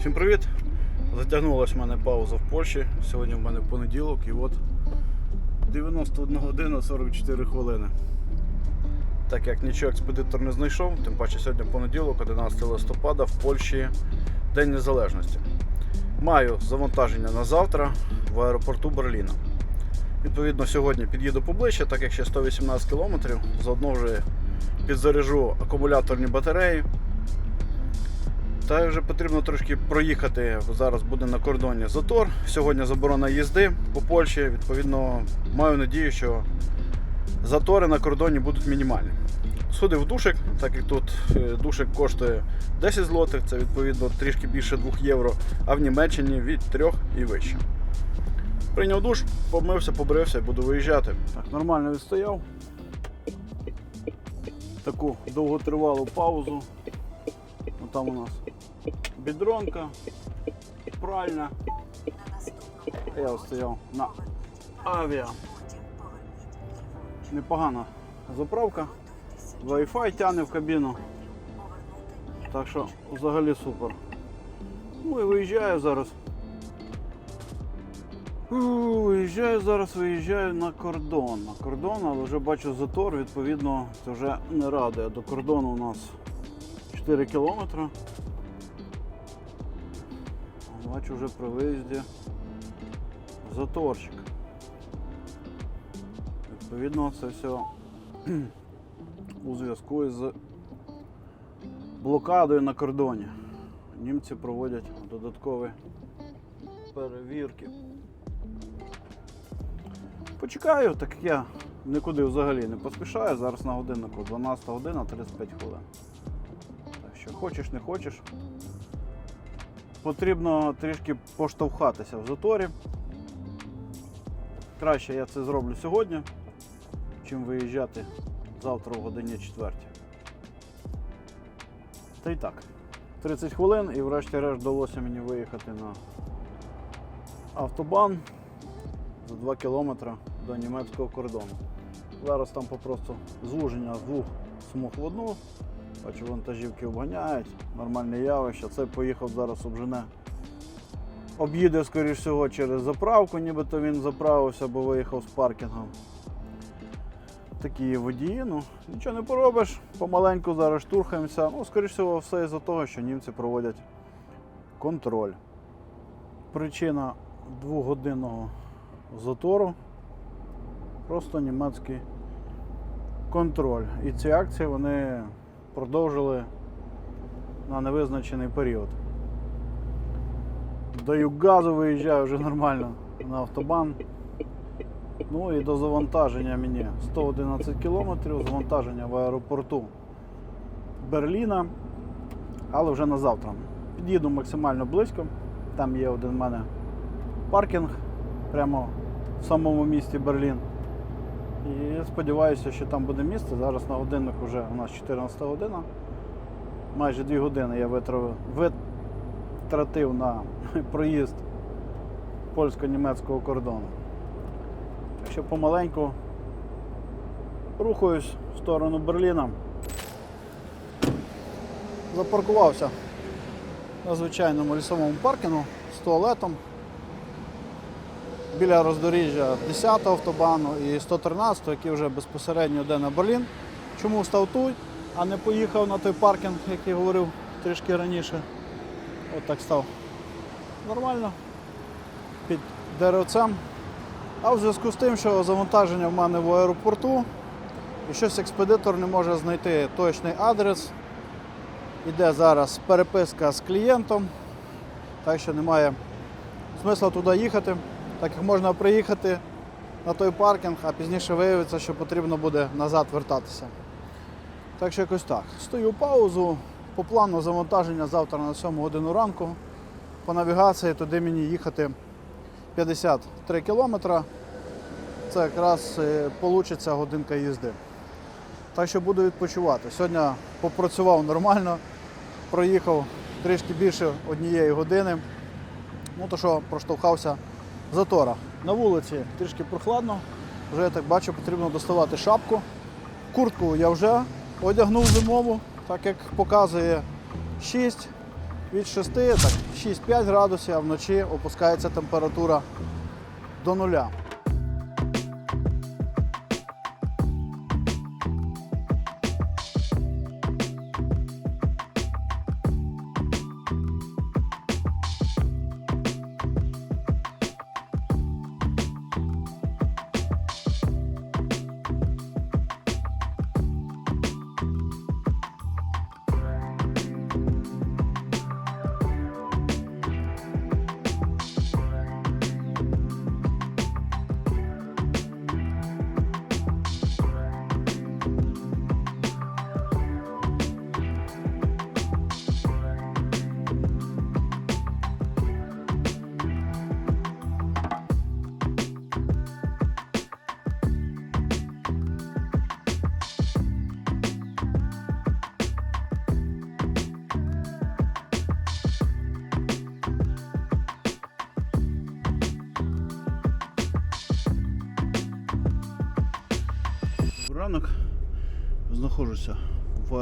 Всім привіт! Затягнулася в мене пауза в Польщі. Сьогодні в мене понеділок і от 91 година 44 хвилини. Так як нічого експедитор не знайшов, тим паче сьогодні понеділок, 11 листопада, в Польщі День Незалежності. Маю завантаження на завтра в аеропорту Берліна. Відповідно, сьогодні під'їду поближче, так як ще 118 км, заодно вже підзаряжу акумуляторні батареї. Та вже потрібно трошки проїхати. Зараз буде на кордоні затор. Сьогодні заборона їзди по Польщі. Відповідно, маю надію, що затори на кордоні будуть мінімальні. Сходив в душик, так як тут е, душик коштує 10 злотих, це відповідно трішки більше 2 євро, а в Німеччині від 3 і вище. Прийняв душ, помився, побрився і буду виїжджати. Так, нормально відстояв. Таку довготривалу паузу. Там у нас бідронка, пральна. Я стояв на авіа. Непогана заправка. Wi-Fi тягне в кабіну. Так що взагалі супер. Ну і виїжджаю зараз. Виїжджаю зараз, виїжджаю на кордон. На кордон, але вже бачу затор, відповідно, це вже не радує. До кордону у нас 4 кілометри. Бачу вже при виїзді заторчик. Відповідно, це все у зв'язку із блокадою на кордоні. Німці проводять додаткові перевірки. Почекаю, так я нікуди взагалі не поспішаю. Зараз на годиннику 12 година 35 хвилин. Так що хочеш, не хочеш. Потрібно трішки поштовхатися в заторі. Краще я це зроблю сьогодні, чим виїжджати завтра в годині 4. Та й так. 30 хвилин і врешті-решт вдалося мені виїхати на автобан за 2 кілометри до німецького кордону. Зараз там попросту звуження з двох смуг в одну. Бачу, вантажівки обганяють, нормальне явище. Цей поїхав зараз обжене. Об'їде, скоріш всього, через заправку, нібито він заправився, бо виїхав з паркінгом. Такі водії, ну нічого не поробиш, помаленьку зараз штурхаємося. Ну, скоріш всього, все із-за того, що німці проводять контроль. Причина двогодинного затору просто німецький контроль. І ці акції вони продовжили на невизначений період. Даю газу, виїжджаю вже нормально на автобан. Ну і до завантаження мені 111 кілометрів, завантаження в аеропорту Берліна, але вже на завтра. Під'їду максимально близько. Там є один в мене паркінг прямо в самому місті Берлін. І сподіваюся, що там буде місце. Зараз на годинник вже у нас 14 година. Майже 2 години я витратив, на проїзд польсько-німецького кордону. Так що помаленьку рухаюсь в сторону Берліна. Запаркувався на звичайному лісовому паркінгу з туалетом біля роздоріжжя 10-го автобану і 113-го, який вже безпосередньо йде на Берлін. Чому став тут, а не поїхав на той паркінг, який говорив трішки раніше. От так став. Нормально. Під деревцем. А в зв'язку з тим, що завантаження в мене в аеропорту, і щось експедитор не може знайти точний адрес. Іде зараз переписка з клієнтом, так що немає смисла туди їхати, так як можна приїхати на той паркінг, а пізніше виявиться, що потрібно буде назад вертатися. Так що якось так. Стою паузу. По плану завантаження завтра на 7 годину ранку. По навігації туди мені їхати 53 кілометри. Це якраз вийде годинка їзди. Так що буду відпочивати. Сьогодні попрацював нормально, проїхав трішки більше однієї години. Ну то що проштовхався в заторах. На вулиці трішки прохладно, вже я так бачу, потрібно доставати шапку. Куртку я вже одягнув зимову, так як показує 6. від 6, так, 6-5 градусів, а вночі опускається температура до нуля.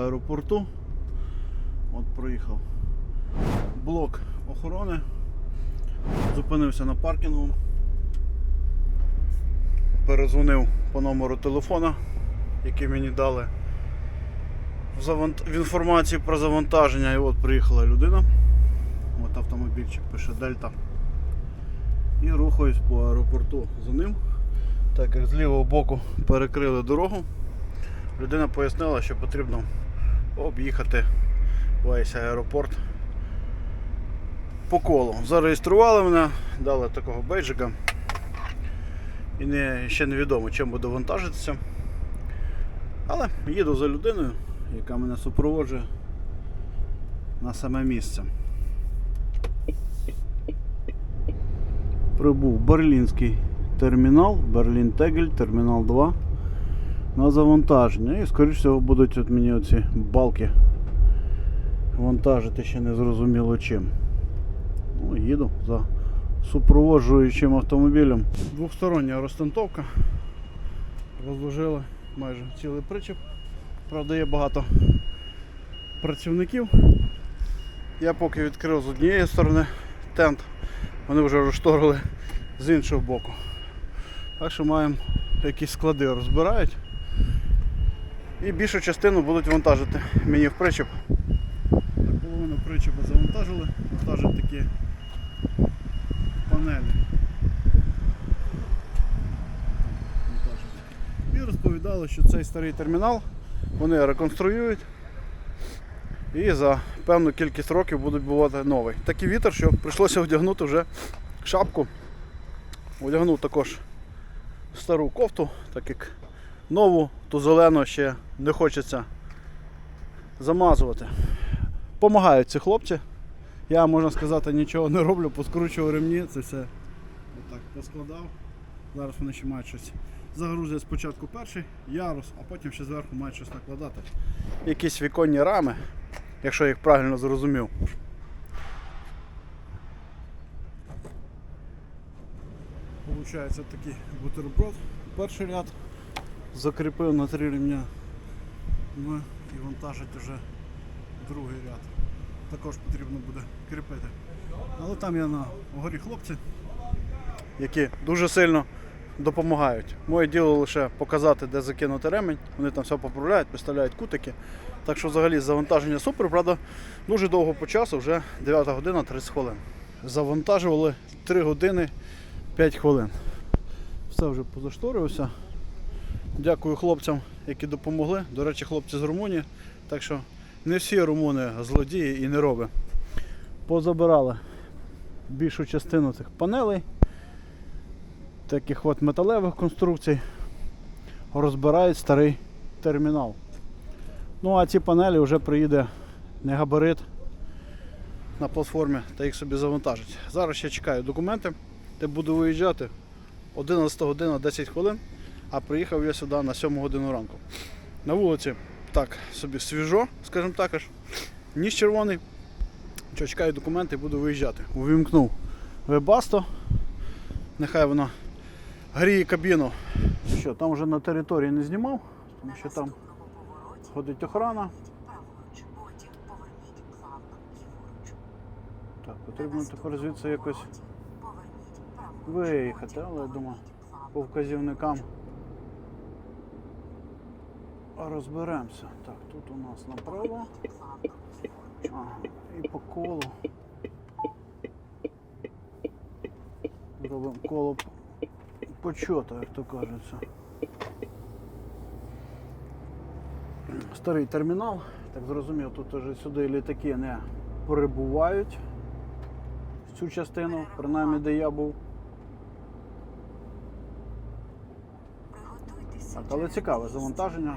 Аеропорту. От проїхав блок охорони. Зупинився на паркінгу. Перезвонив по номеру телефона, який мені дали в, інформації про завантаження. І от приїхала людина. От автомобільчик пише Дельта. І рухаюсь по аеропорту за ним так як з лівого боку перекрили дорогу, людина пояснила, що потрібно об'їхати весь аеропорт по колу. Зареєстрували мене, дали такого бейджика. І не, ще невідомо, чим буду вантажитися. Але їду за людиною, яка мене супроводжує на саме місце. Прибув Берлінський термінал, Берлін Тегель, термінал 2 на завантаження. І скоріш всього будуть от мені оці балки вантажити ще не зрозуміло чим. Ну, їду за супроводжуючим автомобілем. Двохстороння розтантовка. Розложили майже цілий причіп. Правда, є багато працівників. Я поки відкрив з однієї сторони тент, вони вже розшторили з іншого боку. Так що маємо якісь склади розбирають. І більшу частину будуть вантажити мені в причіп. Половину причепа завантажили, вантажать такі панелі. І розповідали, що цей старий термінал вони реконструюють і за певну кількість років будуть бувати новий. Такий вітер, що прийшлося одягнути вже шапку. Одягнув також стару кофту, так як нову, то зелену ще не хочеться замазувати. Помагають ці хлопці. Я, можна сказати, нічого не роблю, поскручував ремні, це все отак поскладав. Зараз вони ще мають щось. Загрузять спочатку перший ярус, а потім ще зверху мають щось накладати. Якісь віконні рами, якщо я їх правильно зрозумів. Получається такий бутерброд. Перший ряд закріпив на три ремня. Ну і вантажить вже другий ряд. Також потрібно буде кріпити. Але там є на горі хлопці, які дуже сильно допомагають. Моє діло лише показати, де закинути ремень. Вони там все поправляють, поставляють кутики. Так що взагалі завантаження супер, правда, дуже довго по часу, вже 9 година 30 хвилин. Завантажували 3 години 5 хвилин. Все вже позашторювався. Дякую хлопцям, які допомогли. До речі, хлопці з Румунії. Так що не всі румуни злодії і не роби. Позабирали більшу частину цих панелей, таких от металевих конструкцій. Розбирають старий термінал. Ну а ці панелі вже приїде не габарит на платформі та їх собі завантажить. Зараз ще чекаю документи, де буду виїжджати 11 година 10 хвилин, а приїхав я сюди на 7 годину ранку. На вулиці так собі свіжо, скажімо так, аж ніж червоний. Що, чекаю документи буду виїжджати. Увімкнув вебасто. Нехай воно гріє кабіну. Що, там вже на території не знімав, тому що там ходить охрана. Ліворуч. Потрібно тепер звідси якось виїхати, але я думаю, по вказівникам розберемося. Так, тут у нас направо. Ага, і по колу. Робимо коло почота, як то кажеться. Старий термінал, так зрозумів, тут уже сюди літаки не прибувають в цю частину, принаймні де я був. Так, але цікаве завантаження.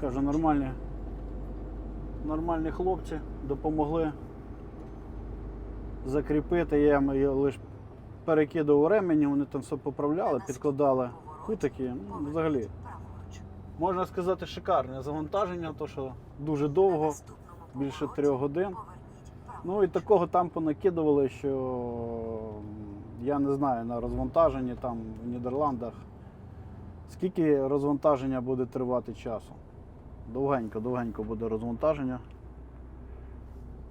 Кажу, нормальні, нормальні хлопці допомогли закріпити. Я їм лише перекидав ремені, вони там все поправляли, підкладали кутики. Ну, взагалі, можна сказати, шикарне завантаження, то що дуже довго, більше трьох годин. Ну і такого там понакидували, що я не знаю на розвантаженні там в Нідерландах. Скільки розвантаження буде тривати часу? Довгенько, довгенько буде розвантаження.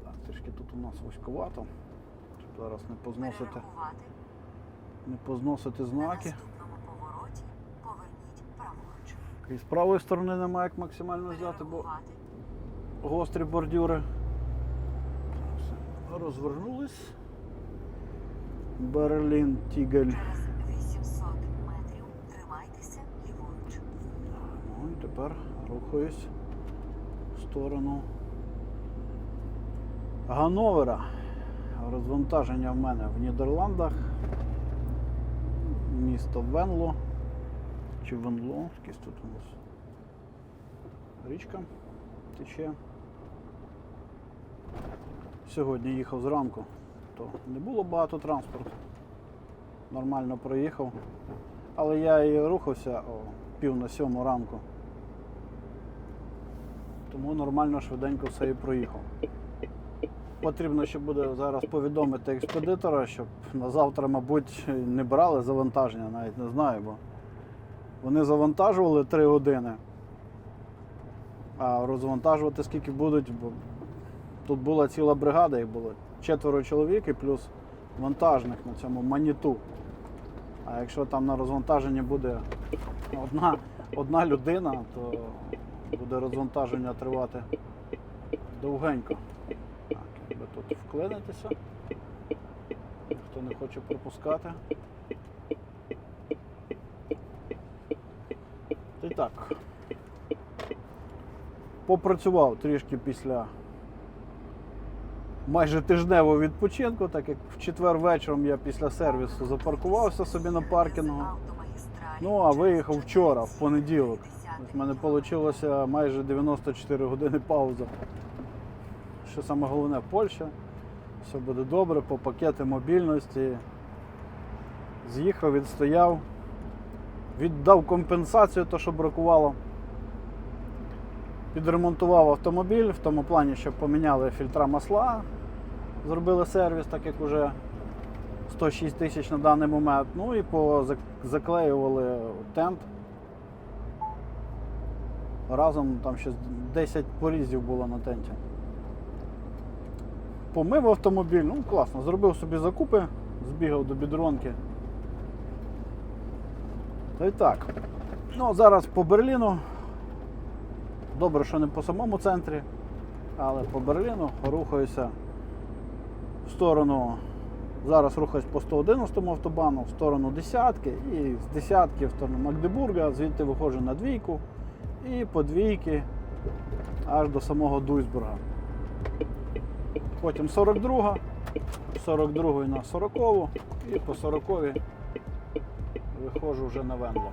Так, трішки тут у нас вузьковато. Щоб зараз не позносити, не позносити знаки. І з правої сторони немає як максимально взяти, бо гострі бордюри. Все, Розвернулись. Берлін Тігель. Через 800 метрів. Ну і тепер рухаюсь в сторону Гановера. Розвантаження в мене в Нідерландах. Місто Венло. Чи Венло? Якийсь тут у нас річка тече. Сьогодні їхав зранку, то не було багато транспорту. Нормально проїхав. Але я і рухався о пів на сьому ранку. Тому нормально швиденько все і проїхав. Потрібно ще буде зараз повідомити експедитора, щоб на завтра, мабуть, не брали завантаження, навіть не знаю, бо вони завантажували 3 години. А розвантажувати скільки будуть, бо тут була ціла бригада, їх було четверо чоловік і плюс вантажник на цьому маніту. А якщо там на розвантаженні буде одна, одна людина, то буде розвантаження тривати довгенько. Так, якби тут вклинитися. Ніхто не хоче пропускати. Й так. Попрацював трішки після майже тижневого відпочинку, так як в четвер вечором я після сервісу запаркувався собі на паркінгу. Ну, а виїхав вчора, в понеділок. В мене вийшло майже 94 години пауза. Що саме головне, Польща. Все буде добре, по пакети мобільності. З'їхав, відстояв, віддав компенсацію, то що бракувало. Підремонтував автомобіль в тому плані, що поміняли фільтра масла, зробили сервіс, так як вже 106 тисяч на даний момент. Ну і заклеювали тент. Разом там ще 10 порізів було на тенті. Помив автомобіль, ну класно, зробив собі закупи, збігав до бідронки. Та й так. Ну, зараз по Берліну. Добре, що не по самому центрі, але по Берліну рухаюся в сторону. Зараз рухаюсь по 111 автобану, в сторону десятки, і з десятки в сторону Магдебурга, звідти виходжу на двійку і по двійки аж до самого Дуйсбурга. Потім 42, 42 на 40 і по 40 виходжу вже на Венло.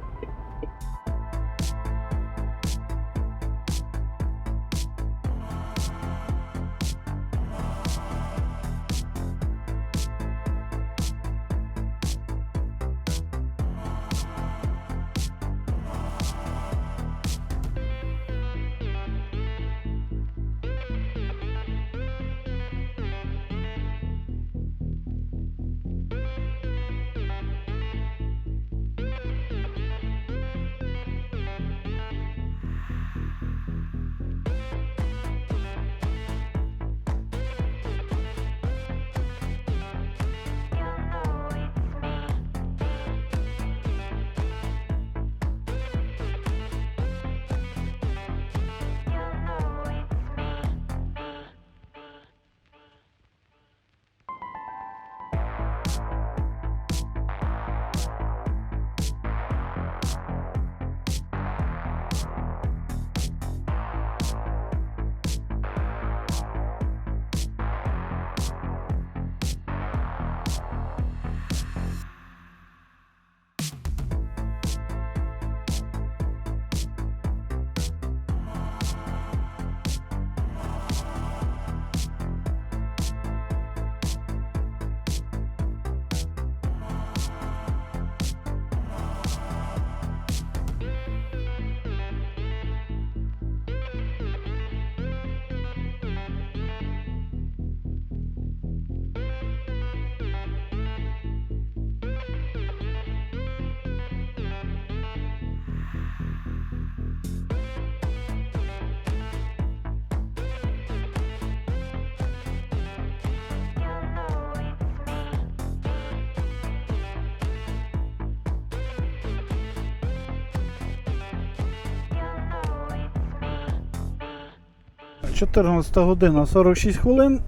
14 година 46 хвилин.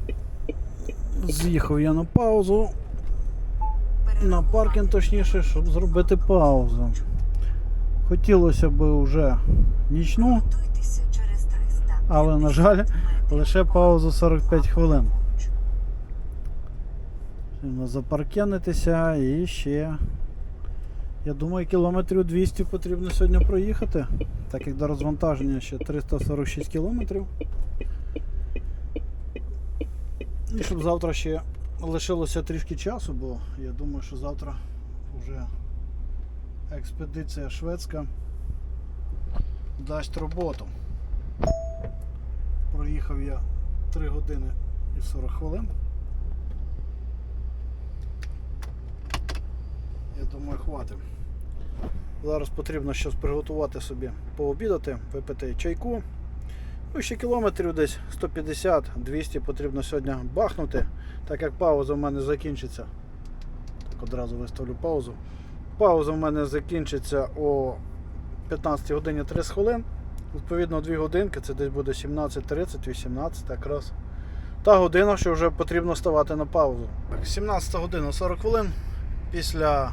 З'їхав я на паузу. На паркінг точніше, щоб зробити паузу. Хотілося б вже нічну, Готуйтеся через 300 але, на жаль, лише паузу 45 хвилин. Запаркенитися і ще. Я думаю, кілометрів 200 потрібно сьогодні проїхати, так як до розвантаження ще 346 кілометрів. І щоб завтра ще лишилося трішки часу, бо я думаю, що завтра вже експедиція шведська дасть роботу. Проїхав я 3 години і 40 хвилин. Я думаю, хватить. Зараз потрібно щось приготувати собі пообідати, випити чайку. Ну, ще кілометрів десь 150-200 потрібно сьогодні бахнути, так як пауза в мене закінчиться. Так одразу виставлю паузу. Пауза в мене закінчиться о 15 годині 30 хвилин. Відповідно, 2 годинки, це десь буде 17.30, 18 якраз. Та година, що вже потрібно ставати на паузу. Так, 17 година 40 хвилин. Після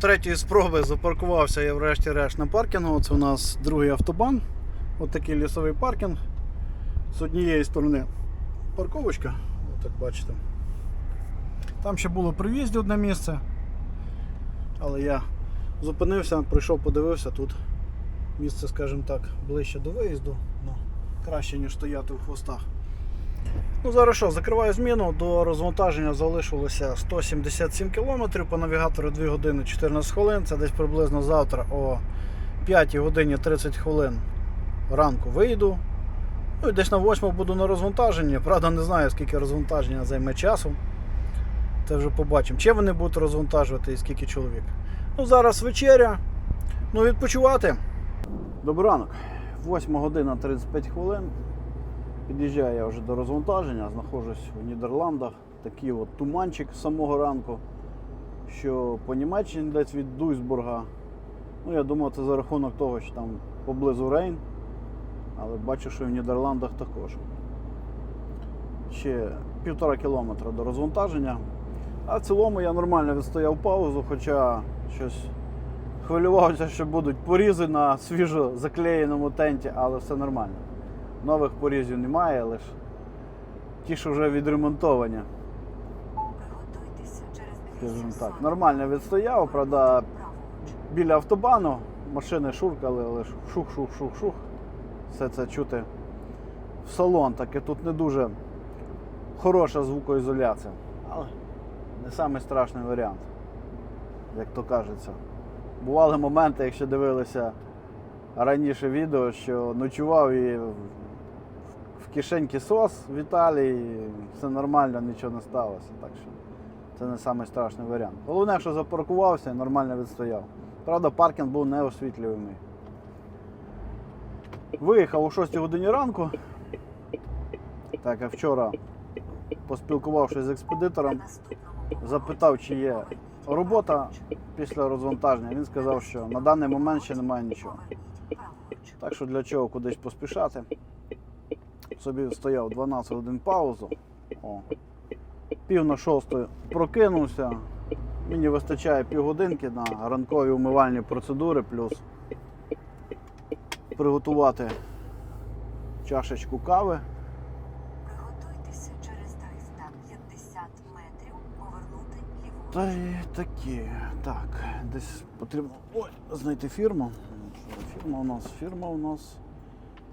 третьої спроби запаркувався я врешті-решт на паркінгу. Це у нас другий автобан. Ось такий лісовий паркінг. З однієї сторони парковочка, от так бачите. Там ще було при в'їзді одне місце. Але я зупинився, прийшов, подивився тут. Місце, скажімо так, ближче до виїзду, ну, краще, ніж стояти в хвостах. Ну, зараз що, закриваю зміну. До розвантаження залишилося 177 км по навігатору 2 години 14 хвилин. Це десь приблизно завтра о 5 годині 30 хвилин ранку вийду. Ну і десь на 8 буду на розвантаженні. Правда, не знаю, скільки розвантаження займе часу. Це вже побачимо. Чи вони будуть розвантажувати і скільки чоловік. Ну, зараз вечеря. Ну, відпочивати. Добрий ранок. 8 година 35 хвилин. Під'їжджаю я вже до розвантаження, знаходжусь у Нідерландах. Такий от туманчик з самого ранку, що по Німеччині десь від Дуйсбурга. Ну, я думав, це за рахунок того, що там поблизу Рейн. Але бачу, що і в Нідерландах також. Ще півтора кілометра до розвантаження. А в цілому я нормально відстояв паузу, хоча щось хвилювався, що будуть порізи на свіжо заклеєному тенті, але все нормально. Нових порізів немає, лише ті, що вже відремонтовані. Скажімо так. Нормально відстояв, правда, біля автобану машини шуркали, але шух-шух-шух-шух. Все це чути в салон, таке тут не дуже хороша звукоізоляція. Але не самий страшний варіант, як то кажеться. Бували моменти, якщо дивилися раніше відео, що ночував і в- кишеньки сос в Італії, все нормально, нічого не сталося. Так що це не самий страшний варіант. Головне, що запаркувався і нормально відстояв. Правда, паркінг був не. Виїхав о 6 годині ранку. Так як вчора, поспілкувавшись з експедитором, запитав, чи є робота після розвантаження. Він сказав, що на даний момент ще немає нічого. Так що для чого кудись поспішати. Собі стояв 12 годин паузу. О. Пів на шосту прокинувся. Мені вистачає півгодинки на ранкові умивальні процедури, плюс приготувати чашечку кави. Приготуйтеся через 350 метрів повернути ліворуч. Та й такі. Так, десь потрібно ой, знайти фірму. Фірма у нас, фірма у нас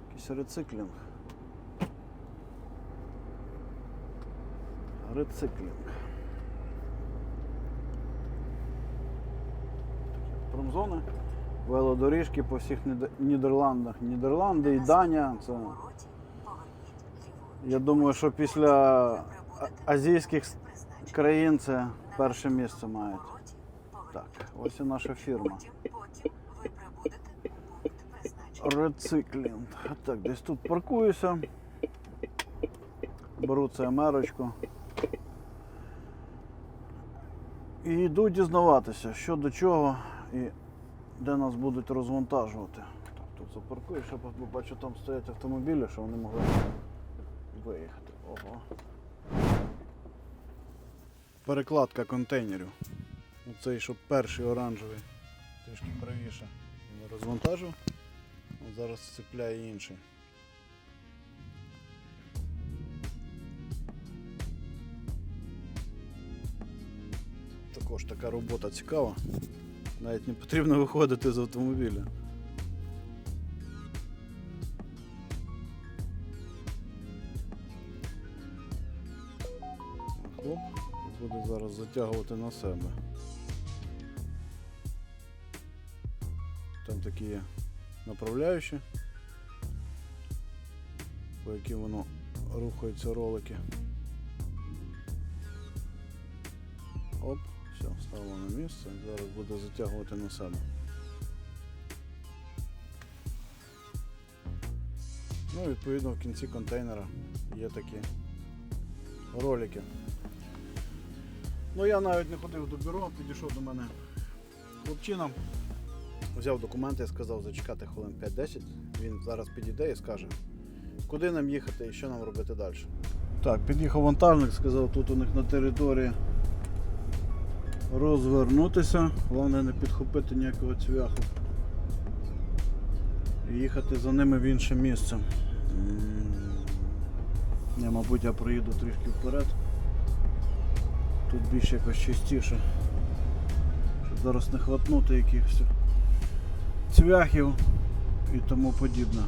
якийсь рециклінг. Рециклінг. Промзони. Велодоріжки по всіх Нідерландах. Нідерланди і Данія. Це, я думаю, що після азійських країн це перше місце мають. Так, ось і наша фірма. Рециклінг. Так, десь тут паркуюся. Беру це мерочку. І йду дізнаватися, що до чого і де нас будуть розвантажувати. Так, тут запаркую, ще бачу, там стоять автомобілі, що вони могли виїхати. Ого. Перекладка контейнерів. Оцей, що перший оранжевий, трішки правіше. Не розвантажив. Зараз цепляє інший. Також така робота цікава. Навіть не потрібно виходити з автомобіля. Хлоп і буде зараз затягувати на себе. Там такі є направляючі, по яким воно рухаються ролики. Оп, все, стало на місце. Зараз буде затягувати на себе. Ну, відповідно, в кінці контейнера є такі ролики. Ну я навіть не ходив до бюро, підійшов до мене хлопчина, взяв документи і сказав зачекати хвилин 5-10. Він зараз підійде і скаже, куди нам їхати і що нам робити далі. Так, під'їхав вантажник, сказав, тут у них на території розвернутися, головне не підхопити ніякого цвяху. І їхати за ними в інше місце. Я, мабуть, я проїду трішки вперед. Тут більш якось чистіше. Щоб зараз не хватнути якихось цвяхів і тому подібне.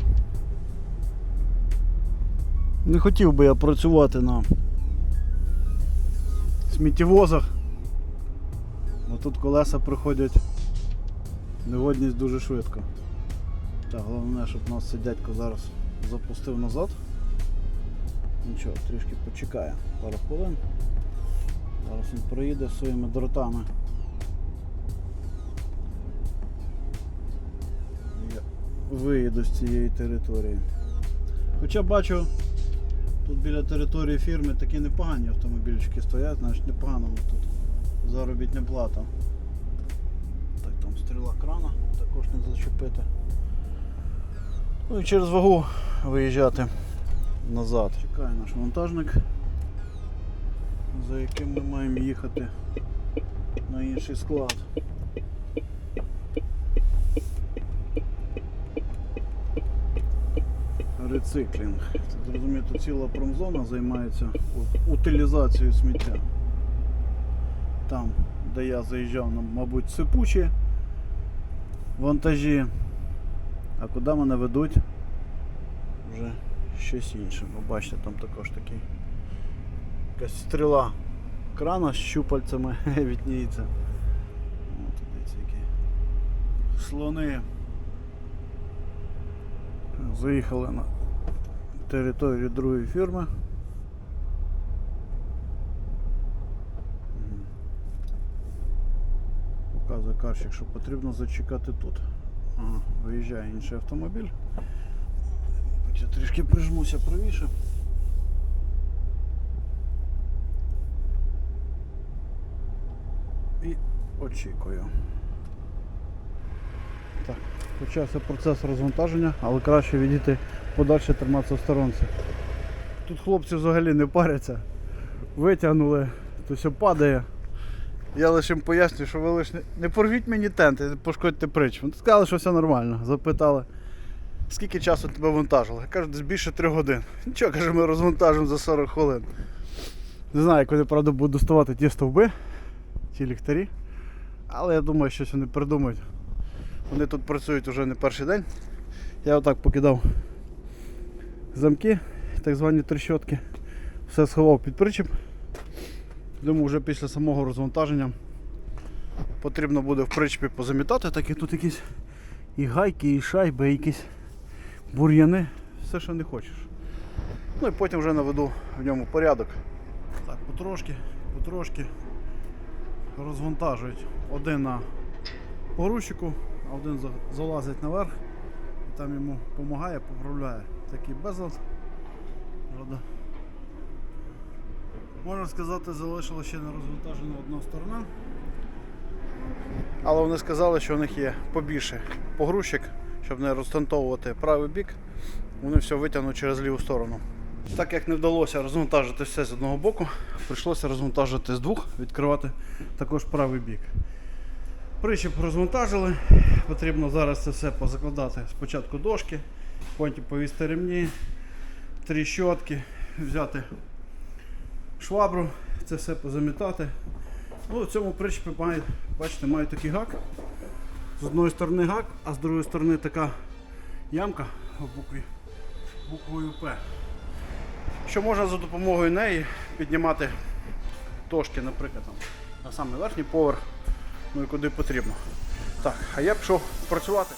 Не хотів би я працювати на сміттєвозах. Бо тут колеса приходять негодність дуже швидко. Так, головне, щоб нас цей дядько зараз запустив назад. Нічого, трішки почекає пару хвилин. Зараз він проїде своїми дротами. Я виїду з цієї території. Хоча бачу, тут біля території фірми такі непогані автомобільчики стоять, значить непогано тут заробітня плата. Так, там стріла крана, також не зачепити. Ну і через вагу виїжджати назад. Чекає наш вантажник, за яким ми маємо їхати на інший склад. Рециклінг. Це зрозуміти, ціла промзона займається утилізацією сміття. Там, де я заїжджав, мабуть, сипучі вантажі. А куди мене ведуть? Вже щось інше. Ви бачите, там також такий якась стріла крана з щупальцями відніється. От які слони. Заїхали на територію другої фірми. Мгм. Показує карщик, що потрібно зачекати тут. Виїжджає інший автомобіль. Я трішки прижмуся правіше. І очікую. Так, почався процес розвантаження, але краще відійти подальше триматися в сторонці. Тут хлопці взагалі не паряться. Витягнули, то все падає. Я лише їм пояснюю, що ви лише не, порвіть мені тент, і пошкодьте притч. Вони сказали, що все нормально. Запитали, скільки часу тебе вантажили? Я кажу, десь більше 3 годин. Нічого, каже, ми розвантажимо за 40 хвилин. Не знаю, як вони, правда, будуть доставати ті стовби, ті ліхтарі. Але я думаю, щось вони придумають. Вони тут працюють вже не перший день. Я отак покидав замки, так звані трещотки. Все сховав під причіп. Думаю, вже після самого розвантаження потрібно буде в причепі позамітати, так як тут якісь і гайки, і шайби, і якісь бур'яни, все, що не хочеш. Ну і потім вже наведу в ньому порядок. Так, потрошки, потрошки розвантажують. Один на погрузчику, а один залазить наверх і там йому допомагає, поправляє. Такий безлад. Можна сказати, залишила ще не розвантажена одна сторона. Але вони сказали, що у них є побільше погрузчик, щоб не розтантовувати правий бік. Вони все витягнуть через ліву сторону. Так як не вдалося розвантажити все з одного боку, прийшлося розвантажити з двох, відкривати також правий бік. Причіп розвантажили. Потрібно зараз це все позакладати спочатку дошки, потім повісти ремні, три щотки, взяти швабру, це все позамітати. Ну, в цьому причепі має, бачите, має такий гак. З одної сторони гак, а з другої сторони така ямка букві буквою П. Що можна за допомогою неї піднімати дошки, наприклад, там, на самий верхній поверх, ну і куди потрібно. Так, а я пішов працювати.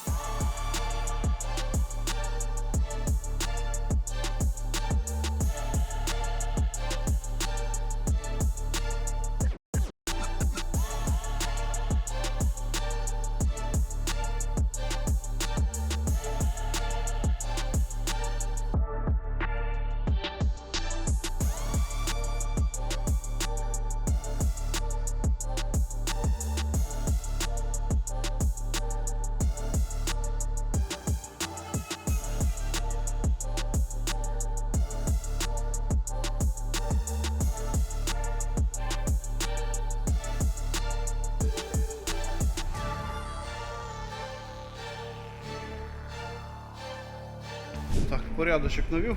Порядочок навів.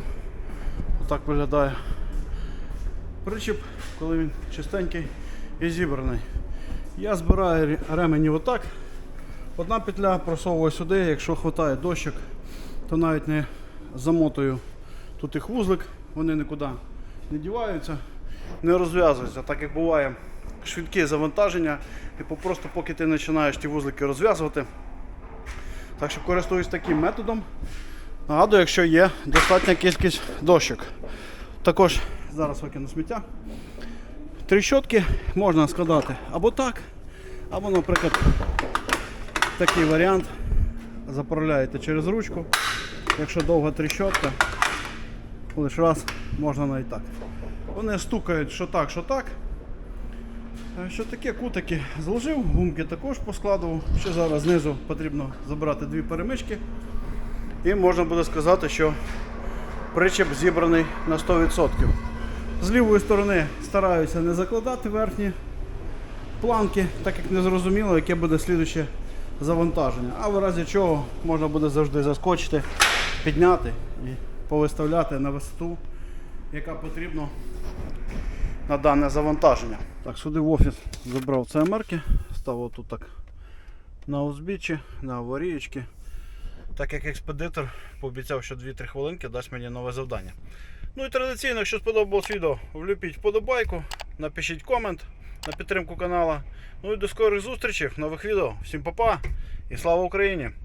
Отак виглядає причіп, коли він чистенький і зібраний. Я збираю ремені отак. Одна петля просовую сюди, якщо вистачає дощок, то навіть не замотую тут їх вузлик, вони нікуди не діваються, не розв'язуються, так як буває швидкі завантаження, і просто поки ти починаєш ті вузлики розв'язувати. Так що користуюсь таким методом. Нагадую, якщо є достатня кількість дощок. Також зараз викину сміття. Тріщотки можна складати або так, або, наприклад, такий варіант. Заправляєте через ручку. Якщо довга тріщотка, лише раз можна навіть так. Вони стукають що так, що так. Е, Що таке кутики зложив, гумки також поскладував. Ще зараз знизу потрібно забрати дві перемички. І можна буде сказати, що причеп зібраний на 100%. З лівої сторони стараюся не закладати верхні планки, так як не зрозуміло, яке буде слідуще завантаження. А в разі чого можна буде завжди заскочити, підняти і повиставляти на висоту, яка потрібна на дане завантаження. Так, сюди в офіс забрав ЦМРки, ставив тут так на узбіччі, на аварієчки. Так як експедитор пообіцяв, що 2-3 хвилинки дасть мені нове завдання. Ну і традиційно, якщо сподобалось відео, влюпіть вподобайку, напишіть комент на підтримку канала. Ну і до скорих зустрічей нових відео. Всім па-па і слава Україні!